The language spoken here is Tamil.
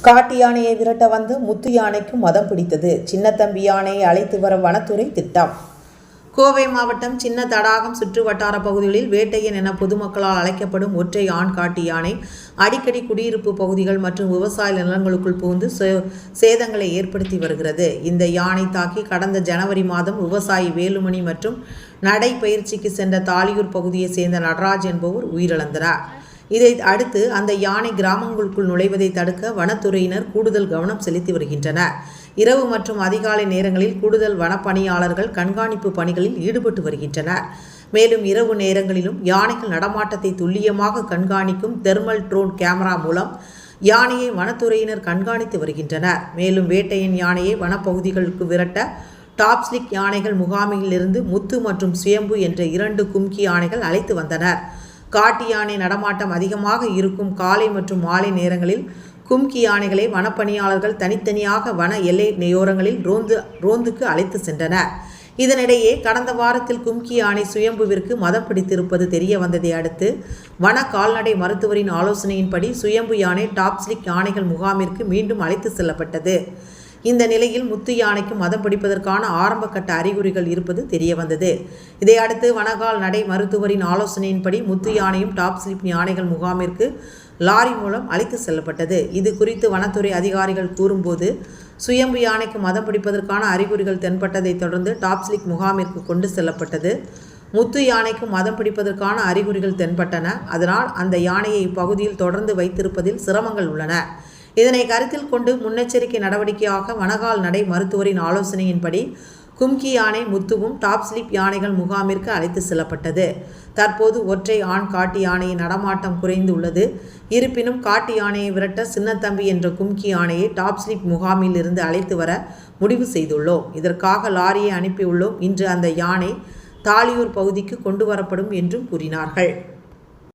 காட்டு யானையை விரட்ட வந்த முத்து யானைக்கும் மதம் பிடித்தது. சின்னத்தம்பி யானையை அழைத்து வர வனத்துறை திட்டம். கோவை மாவட்டம் சின்ன தடாகம் சுற்று வட்டார பகுதிகளில் வேட்டையன் என பொதுமக்களால் அழைக்கப்படும் ஒற்றை ஆண் காட்டு யானை அடிக்கடி குடியிருப்பு பகுதிகள் மற்றும் விவசாய நிலங்களுக்குள் புகுந்து சே- சேதங்களை ஏற்படுத்தி வருகிறது. இந்த யானை தாக்கி கடந்த ஜனவரி மாதம் விவசாயி வேலுமணி மற்றும் நடைப்பயிற்சிக்கு சென்ற தாலியூர் பகுதியைச் சேர்ந்த நடராஜ் என்பவர் உயிரிழந்தனர் இதை அடுத்து அந்த யானை கிராமங்களுக்குள் நுழைவதை தடுக்க வனத்துறையினர் கூடுதல் கவனம் செலுத்தி வருகின்றனர். இரவு மற்றும் அதிகாலை நேரங்களில் கூடுதல் வனப்பணியாளர்கள் கண்காணிப்பு பணிகளில் ஈடுபட்டு வருகின்றனர். மேலும் இரவு நேரங்களிலும் யானைகள் நடமாட்டத்தை துல்லியமாக கண்காணிக்கும் தெர்மல் ட்ரோன் கேமரா மூலம் யானையை வனத்துறையினர் கண்காணித்து வருகின்றனர். மேலும் வேட்டையன் யானையை வனப்பகுதிகளுக்கு விரட்ட டாப்ஸ்லிக் யானைகள் முகாமிலிருந்து முத்து மற்றும் சுயம்பு என்ற இரண்டு கும்கி யானைகள் அழைத்து வந்தனர். காட்டு யானை நடமாட்டம் அதிகமாக இருக்கும் காலை மற்றும் மாலை நேரங்களில் கும்கி யானைகளை வனப்பணியாளர்கள் தனித்தனியாக வன எல்லை நேயோரங்களில் ரோந்து ரோந்துக்கு அழைத்து சென்றனர். இதனிடையே கடந்த வாரத்தில் கும்கி யானை சுயம்புவிற்கு மதம் பிடித்திருப்பது தெரிய வந்ததை அடுத்து வன கால்நடை மருத்துவரின் ஆலோசனையின்படி சுயம்பு யானை டாப்ஸ்லிக் யானைகள் முகாமிற்கு மீண்டும் அழைத்து செல்லப்பட்டது. இந்த நிலையில் முத்து யானைக்கு மதம் பிடிப்பதற்கான ஆரம்ப கட்ட அறிகுறிகள் இருப்பது தெரிய வந்தது இதையடுத்து வனகால் நடை மருத்துவரின் ஆலோசனையின்படி முத்து யானையும் டாப் ஸ்லிப் யானைகள் முகாமிற்கு லாரி மூலம் அழைத்து செல்லப்பட்டது. இது குறித்து வனத்துறை அதிகாரிகள் கூறும்போது சுயம்பு யானைக்கு மதம் பிடிப்பதற்கான அறிகுறிகள் தென்பட்டதைத் தொடர்ந்து டாப் ஸ்லிக் முகாமிற்கு கொண்டு செல்லப்பட்டது. முத்து யானைக்கு மதம் பிடிப்பதற்கான அறிகுறிகள் தென்பட்டன. அதனால் அந்த யானையை இப்பகுதியில் தொடர்ந்து வைத்திருப்பதில் சிரமங்கள் உள்ளன. இதனை கருத்தில் கொண்டு முன்னெச்சரிக்கை நடவடிக்கையாக வனகால் நடை மருத்துவரின் ஆலோசனையின்படி கும்கி யானை முத்துவும் டாப் ஸ்லிப் யானைகள் முகாமிற்கு அழைத்து செல்லப்பட்டது. தற்போது ஒற்றை ஆண் காட்டு யானையின் நடமாட்டம் குறைந்து உள்ளது. இருப்பினும் காட்டு யானையை விரட்ட சின்னத்தம்பி என்ற கும்கி யானையை டாப் ஸ்லிப் முகாமில் இருந்து அழைத்து வர முடிவு செய்துள்ளோம். இதற்காக லாரியை அனுப்பியுள்ளோம். இன்று அந்த யானை தாலியூர் பகுதிக்கு கொண்டு வரப்படும் என்றும் கூறினார்கள்.